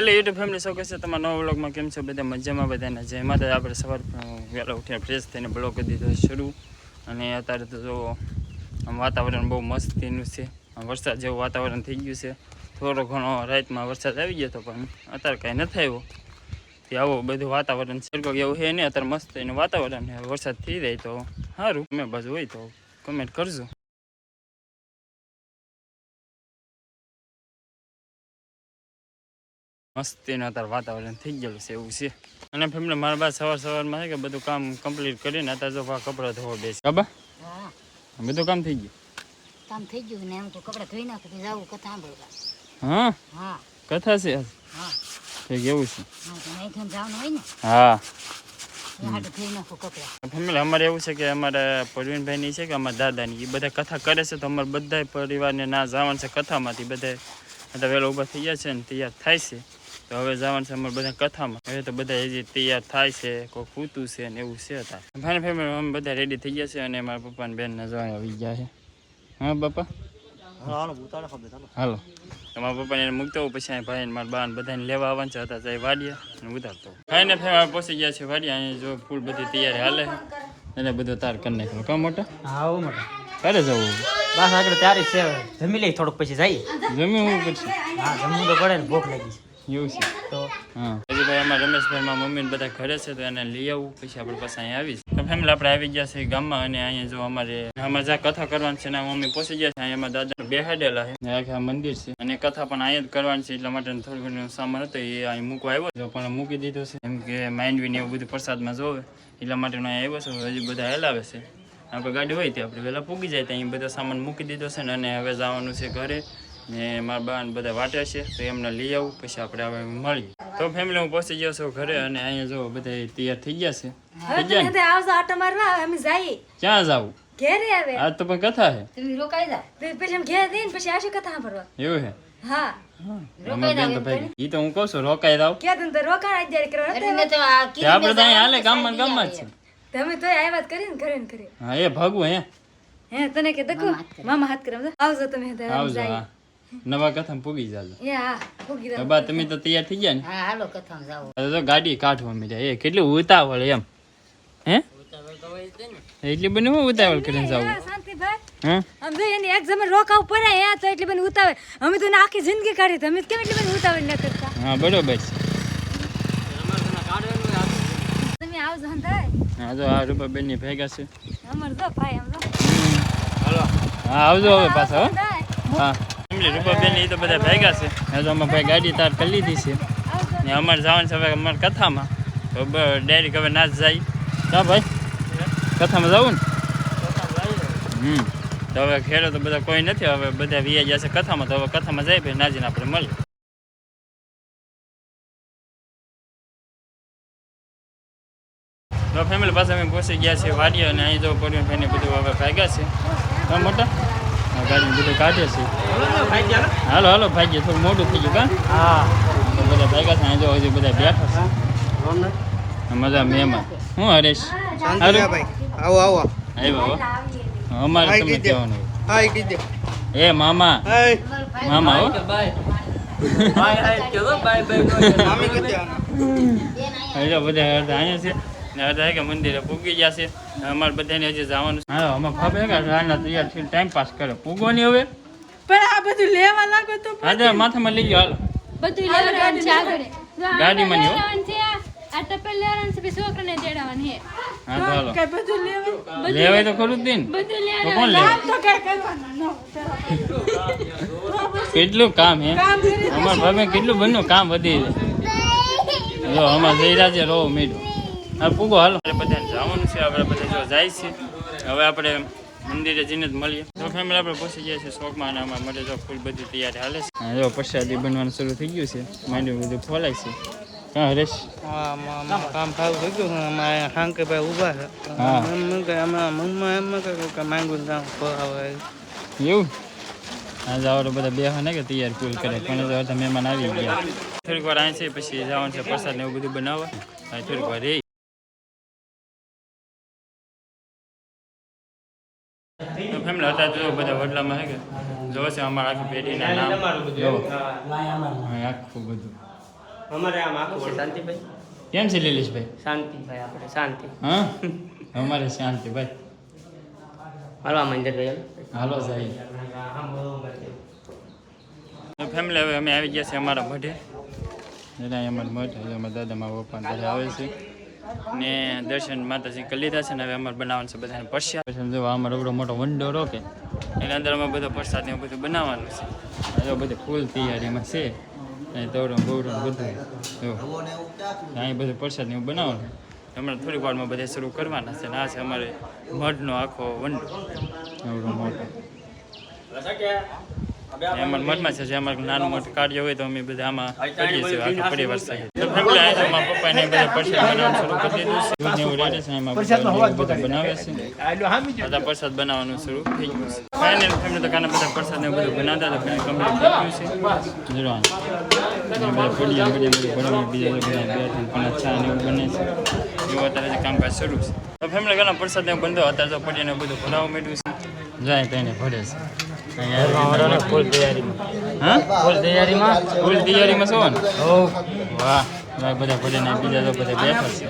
Hello YouTube family show કહેશે તમારા નવા બ્લોગમાં કેમ છો? બધા મજામાં, બધાને જય માતા આપણે સવાર વહેલા ઉઠીને ફ્રેશ થઈને બ્લોગ કરી દીધો શરૂ. અને અત્યારે તો જો, આમ વાતાવરણ બહુ મસ્તીનું છે. વરસાદ જેવું વાતાવરણ થઈ ગયું છે. થોડો ઘણો રાતમાં વરસાદ આવી ગયો હતો, પણ અત્યારે કાંઈ નથી આવ્યો. તે આવો બધું વાતાવરણ સરખો એવું છે નહીં, અત્યારે મસ્ત એનું વાતાવરણ વરસાદ થઈ જાય તો સારું. મેં બાજુ હોય તો કમેન્ટ કરજો. મસ્તીનું અત્યારે વાતાવરણ થઈ ગયેલું છે એવું છે. અને ફેમિલી મારા બાદ સવાર સવારમાં છે કે બધું કામ કમ્પ્લીટ કરીને અત્યારે જો કપડાં ધોવા બેસી. બાબા હા. બધું કામ થઈ ગયું? કામ થઈ ગયું ને એમ તો કપડાં ધોઈ નાખું જાવું કથા હા? હા. કથા છે હા. એવું છે? હા ને. ફેમિલી અમારે એવું છે કે અમારા પ્રવીણભાઈની છે કે અમારા દાદાની એ બધા કથા કરે છે તો અમારે બધા પરિવારને ના જવાનું છે કથામાંથી. બધા બધા વહેલા ઊભા થઈ ગયા છે ને તૈયાર થાય છે. તો હવે જવાનું છે અમારે બધા કથામાં. હવે તો બધા હજી તૈયાર થાય છે કોઈ પૂતું છે ને એવું છે હતા ફાઇનલ ફેમિલી અમે બધા રેડી થઈ ગયા છે અને મારા પપ્પા ને બેન જવા આવી ગયા છે. હા બાપા હાલો તમારા પપ્પાને એને મૂકતો હોઉં પછી અહીં ભાઈ ને મારા બાન બધાને લેવા આવવાનું છે. હતા જાય વાડિયા અને ઉતારતો ફાઈને ફેવા પહોંચી ગયા છે વાડિયા અહીંયા જો ફૂલ બધી તૈયારી હાલે એને બધું તાર કરી નાખ્યો. કામ મોટા? હા મોટા. ક્યારે જવું? બસ આગળ ત્યારે છે. જમી લઈ થોડુંક પછી જાય જમી હું પછી? હા જમવું તો પડે ને ભૂખ લાગી છે. એવું છે. તો હા. હજી ભાઈ અમારા રમેશભાઈ મમ્મી બધા ઘરે છે તો એને લઈ આવું. પછી આપણે પાછા અહીંયા આવીશ. તો ફેમિલી આપણે આવી ગયા છે ગામમાં અને અહીંયા જો અમારે અમારે જ્યાં કથા કરવાની છે ને મમ્મી પહોંચી ગયા છે. અહીંયા દાદા બેહાડેલા છે. આખા મંદિર છે. અને કથા પણ અહીંયા જ કરવાની છે એટલા માટે થોડું ઘણું સામાન હતો, એ અહીં મૂકવા આવ્યો છે. પણ મૂકી દીધો છે. એમ કે માંડવી ને એવું બધું પ્રસાદમાં જોવે એટલા માટે અહીંયા આવ્યો છું. હજી બધા હેલાવે છે. આપણે ગાડી હોય તે આપણે વહેલા પૂગી જાય ત્યાં. બધા સામાન મૂકી દીધો છે ને અને હવે જવાનું છે ઘરે. ને મારા બા બધા વાટે છે તો એમને લઈ આવું પછી આપણે હવે મળીએ. તો ફેમિલી હું પહોંચી ગયો છું ઘરે અને અહીંયા જો બધા તૈયાર થઈ ગયા છે. થઈ ગયા ને? હવે આવજો આટો મારવા? અમે જઈએ. ક્યાં જાવું? ઘેરે આવે આજ તો પણ કથા છે. તમે રોકાઈ જાઓ. પછી પછી ઘેર જઈને પછી આવશે કથા સાંભળવા. એવું છે? હા. અમાર બેન તો ભાઈ ઈ તો હું કહું છું રોકાઈ જાવ ક્યાં તને તો રોકાણ અત્યારે કરવા એટલે મેં તો આ તે આપણે તો અહીંયા હાલે ગામમાં ને ગામમાં જ છે. તમે તો આવ્યા જ કરી ને ઘરે ને ઘરે હા એ ભાગવું હે. હે તને કે દકુ મામા હાથ કરો. આવજો તમે આવજો નવા કથામાં પૂગી જાજો. બા તમે તો તૈયાર થઈ ગયા ને? હા હાલો કથામાં જાઓ. તો ગાડી કાઢવા મળ્યા એ કેટલું ઉતાવળ એમ. હે? એટલી બને હું ઉતાવળ કરીને જાવું આમ જો એની રોકાવ પડે તો એટલી અમે તો આખી જિંદગી કાઢી તમે કેમ એટલી બધી ઉતાવળ ન કરતા? હા બરોબર છે. તમે આવજો હંધાય હા તો આ રૂપાબેનની ભેગા છે. અમાર જો ભાઈ આમ જો. હા આવજો હવે પાછા હો. ફેમિલી રૂપાબેન એ તો બધા ભેગા છે. હજુ તો અમારે ભાઈ ગાડી તાર કરી લીધી છે. ને અમારે જવાનું છે હવે અમારે કથામાં. તો ડાયરેક્ટ હવે જ જાય. હા ભાઈ. કથામાં જવું ને? હમ. તો હવે ખેડો તો બધા કોઈ નથી, હવે બધા વિયા જશે કથામાં. તો હવે કથામાં જાય ભાઈ નાજીને આપણે મળીએ. તો ફેમિલી પાસે અમે પહોંચી ગયા છીએ, વાડીએ અને અહીં જો પડ્યું ભાઈને બધું હવે ભાગ્યા છે. મોટા? હા ગાડી બધું કાઢે છે. હાલો હાલો ભાગ્ય થોડું મોટું થઈ ગયું કા? હા. તો બધા ભાગ્યા છે અહીં જો હજી બધા બેઠા છે. મજા મેમાં હું હરેશ? હારું? આવો આવો. આવ્યો હો. અમારે તમે કહેવાનું હોય. હાય કીધે એ મામા. હાય. મામા હો. મામી કીધે હવે જો બધા અડધા અહીંયા છે. ને અડધા કે મંદિરે પૂગી ગયા છે. અમારે બધાને હજી જવાનું હા અમે ખબર કે રાના તૈયાર થઈને ટાઈમ પાસ કરે પૂગો નહીં હવે? પણ આ બધું લેવા લાગો તો હા માથામાં લઈ ગયો હાલો. બધું લેવાનું છે આગળ. ગાડીમાં. લેવાનું છે આ ટપેલ લેવાનું છે પછી છોકરાને તેડાવવાનું હે હા તો હાલો. બધું લેવા? લેવાય તો ખરું જ દિન બધું લેવાનું કોણ લેવાય? તો કઈ કરવાનું ન કેટલું કામ હે? અમાર ભાભી કેટલું બન્યું કામ વધી છે. જો અમાર રહ્યા છે રો મીઠો. હા પૂગો હાલો. આપણે બધાને જવાનું છે આપણે બધા જો જાય છે. હવે આપણે મંદિરે જઈને જ મળીએ. તો ફેમિલી આપણે પહોંચી ગયા છે શોખમાં અને અમારા માટે જો ફૂલ બધી તૈયારી હાલે છે. જો પ્રસાદી બનવાનું શરૂ થઈ ગયું છે. માંડવી બધું ફોલાય છે. હા હરેશ. હા માં કામ થાવ થઈ ગયું છે. અમારે હાંકે ભાઈ ઊભા છે. હા. એમ કે અમારા મનમાં એમ કે કે માંગુ જાવ આવે એવું? આજે આવડે બધા ને કે તૈયાર ફૂલ કરે. પણ તો મહેમાન આવી ગયા. થોડીક વાર અહીં છે પછી જવાનું છે પ્રસાદ ને એવું બધું બનાવવા. થોડીક વાર રહી. ફેમિલી હતા જો બધા વડલામાં હે કે? જો છે અમારા આખી પેઢીના નામ. આખું બધું. અમારે આમ આખું શાંતિભાઈ? કેમ છે લીલેશભાઈ? શાંતિભાઈ આપણે શાંતિ. હા? અમારે શાંતિ ભાઈ. હલવા મંદિર ગયો હાલો સાહેબ ફેમિલી હવે અમે આવી ગયા છીએ અમારા મઢે. એના અમારા મઢ અમારા દાદા મારા પપ્પા બધા આવે છે. ને દર્શન માતાજી કરી લીધા છે ને હવે અમારે બનાવવાનું છે બધાને પ્રસાદ. જો અમારો એવડો મોટો વંડો રોકે એના અંદર અમે બધો પ્રસાદ ને બધું બનાવવાનું છે. જો બધી ફૂલ તૈયારીમાં છે. અને દોડો બોડો બધું. જો. અહીં બધું પ્રસાદ ને એવું બનાવવાનું. હમણાં થોડીક વારમાં બધા શરૂ કરવાના છે ને આ છે અમારે મઢનો આખો વંડો. એવડો મોટો. એ અમારા મઠમાં છે અમારું નાનું મોટું કાર્ય હોય તો અમે બધા આમાં કરીએ છીએ આખા પરિવાર સાથે. તો family આ પપ્પાને બધા પ્રસાદ બનાવવાનું શરૂ કરી દીધું છે. દૂધ એવું રેડી છે એમાં બધા બનાવે છે. બધા પ્રસાદ બનાવવાનું શરૂ થઈ ગયું છે. ફાઇનલ ફેમિલી તો કાના બધા પ્રસાદ ને બધું બનાવતા હતા ફેમિલી કમ્પ્લીટ થઈ ગયું છે. જોડવાનું બધા પડિયા પડિયા બધું બનાવી બીજા બધા બે ત્રણ પાંચ ચા ને એવું બને છે. એવું અત્યારે કામકાજ શરૂ છે. તો ફેમિલી ઘણા પ્રસાદ ને બંધો અત્યારે તો પડિયા ને બધું ભરાવા મેળવ્યું છે. જાય તેને ભરે છે. ફૂલ તૈયારીમાં. હા? ફૂલ તૈયારીમાં? ફૂલ તૈયારીમાં શું ને વાહ. વાહ બધા ભલે બીજા તો બધા બેઠા છે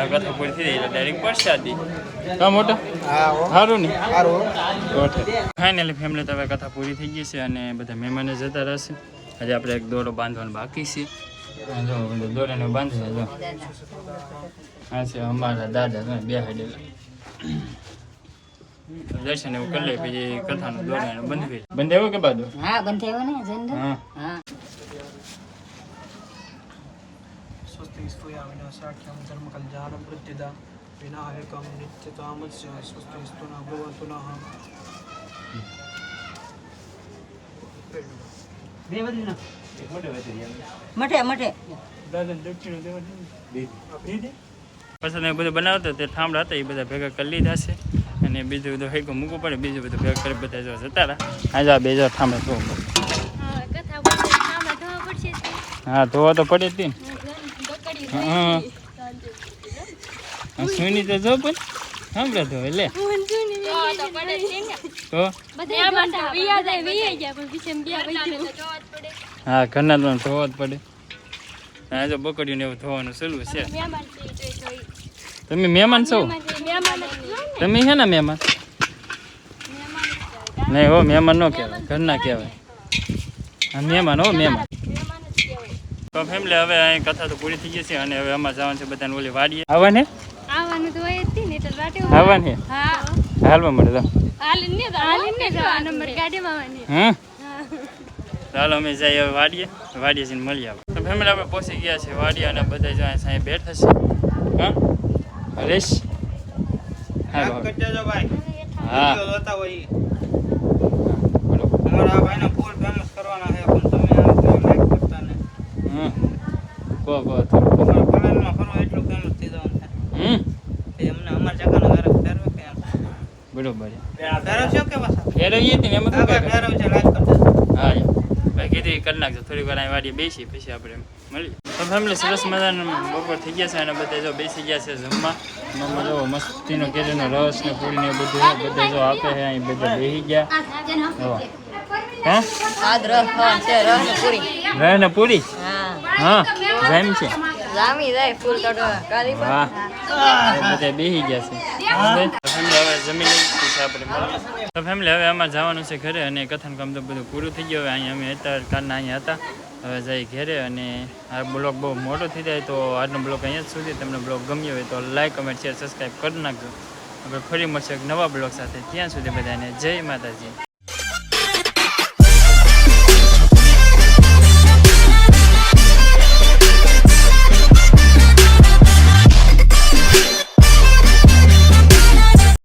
આ કથા પૂરી થઈ ડાયરેક્ટ પ્રસાદી. કા મોટા? સારું ને? ફાઇનલી ફેમિલી તો હવે કથા પૂરી થઈ ગઈ છે અને બધા મહેમાને જતા રહેશે. આજે આપણે એક દોરો બાંધવાનો બાકી છે. જો દોરાને બાંધી જો. આ છે અમારા દાદા બે હાડેલા દર્શન એવું કરી લે પછી કથાનું દોડાણ બંધ કરી. બંધ આવ્યો કે બાદુ? હા બંધ આવ્યો ને જંદર હા. સ્વસ્તિસ્તુયામિન સાખ્યમ ધર્મ કલ્યાણ વૃદ્ધિદા વિનાયકમ નિત્યતામ સ્વસ્તિસ્તુ ન ભવતુ નઃ મઠે મઠે પછી બધું બનાવતા તે ઠામડા હતા એ બધા ભેગા કરી લીધા છે. અને બીજું બધું હેગું મૂકવું પડે બીજું બધું ભેગ કરી બધા જો જતા આજે આ બે જો ઠામડા ધોવા હા ધોવા પડશે જ. હા ધોવા તો પડે જ તે ને. હા સુની તો જો પણ સાંભળે તો ને. તો? પછી હા ઘરના તો ધોવા જ પડે. હા જો બકડ્યું ને એવું ધોવાનું સલું છે. તમે મહેમાન છો? તમે છે ને? મહેમાન? નહીં હો મહેમાન ન કહેવાય ઘરના કહેવાય. હા મહેમાન હો મહેમાન. તો ફેમિલી હવે અહીં કથા તો પૂરી થઈ ગઈ છે અને હવે અમારે જવાનું છે બધાને ઓલી વાડીએ. આવવાને આવવાનું તો હોય જ ને એટલે રાતે આવવાને હા? હાલવા મળે તો હાલીને ને હાલીને ગાડીમાં આવવાની ચાલો અમે જઈએ હવે વાડીએ. વાડીએ જઈને મળી આવે તો ફેમિલી આપણે પહોંચી ગયા છે વાડીએ અને બધા જો અહીં સાંઈ બેઠા છે. હા? હરેશ હા બાબા. ભાઈ હા જોતા હોય બરોબર. ફેરવીએ એમાં હા શું ભાઈ કાંઈ ફેરવશે લાઈક કરતા હા યાર. ભાઈ કરી નાખજો. થોડીક વાર અહીં વાડીએ બેસી પછી આપણે મળીએ. તો ફેમિલી સરસ મજાનું બપોર થઈ ગયા છે અને બધા જો બેસી ગયા છે જમવા. મમ્મા જો મસ્તીનો કેરીનો રસ ને પૂરી ને બધું બધા જો આપે છે અહીં બધા બેસી ગયા. હે? ને પૂરી. પૂરી? હા. જેમ છે? જામી જાય ફૂલ બધા બેસી ગયા છે. હવે જમી લઈ પછી ફેમિલી હવે અમારે જવાનું છે ઘરે અને કથન કામ તો બધું પૂરું થઈ ગયું. હવે અહીંયા અમે અત્યારે કાલના અહીંયા હતા. હવે જઈ ઘરે અને આ બ્લોગ બહુ મોટો થઈ જાય તો આજનો બ્લોગ અહીંયા જ સુધી. તમને બ્લોગ ગમ્યો હોય તો લાઈક, કમેન્ટ, શેર, સબસ્ક્રાઈબ કરી નાખજો. હવે ફરી મળશે એક નવા બ્લોગ સાથે. ત્યાં સુધી બધાને જય માતાજી.